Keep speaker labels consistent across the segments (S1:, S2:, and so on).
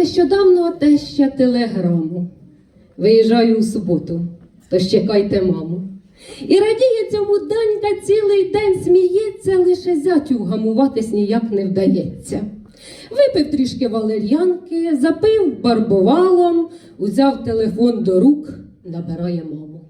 S1: нещодавно теща телеграму. Виїжджаю у суботу, тож чекайте маму. І радіє цьому донька цілий день сміється, лише зятю вгамуватись ніяк не вдається. Випив трішки валер'янки, запив барбовалом, узяв телефон до рук, набирає маму.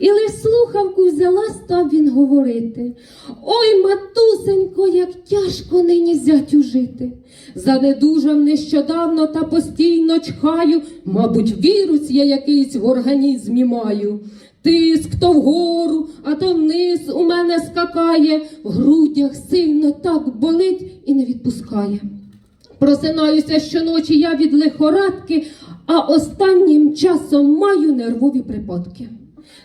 S1: І лиш слухавку взяла, став він говорити. Ой, матусенько, як тяжко нині зятю жити. Занедужав нещодавно та постійно чхаю, мабуть, вірус я якийсь в організмі маю. Тиск то вгору, а то вниз у мене скакає, в грудях сильно так болить і не відпускає. Просинаюся щоночі я від лихорадки, а останнім часом маю нервові припадки.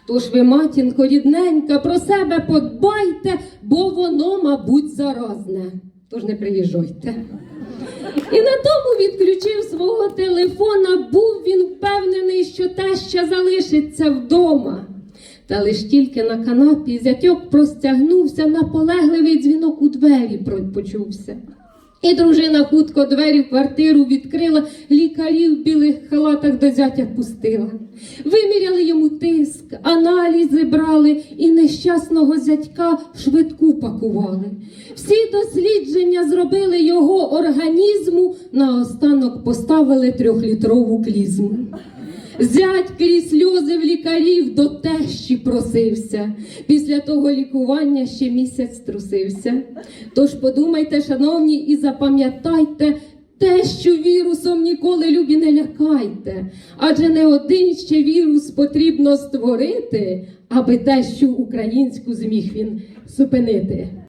S1: Тож ви, матінко, рідненька, про себе подбайте, бо воно, мабуть, заразне. Тож не приїжджайте. І на тому відключив свого телефона, був він впевнений, що теща залишиться вдома. Та лиш тільки на канапі зятьок простягнувся, наполегливий дзвінок у двері почувся. І дружина хутко двері в квартиру відкрила, лікарів в білих халатах до зятя пустила. Виміряли йому тиск, аналізи брали і нещасного зятька швидку пакували. Всі дослідження зробили його організму, наостанок поставили трьохлітрову клізму. Зять крізь сльози в лікарів до тещі просився. Після того лікування ще місяць трусився. Тож подумайте, шановні, і запам'ятайте, тещу вірусом ніколи любі не лякайте. Адже не один ще вірус потрібно створити, аби тещу українську зміг він зупинити.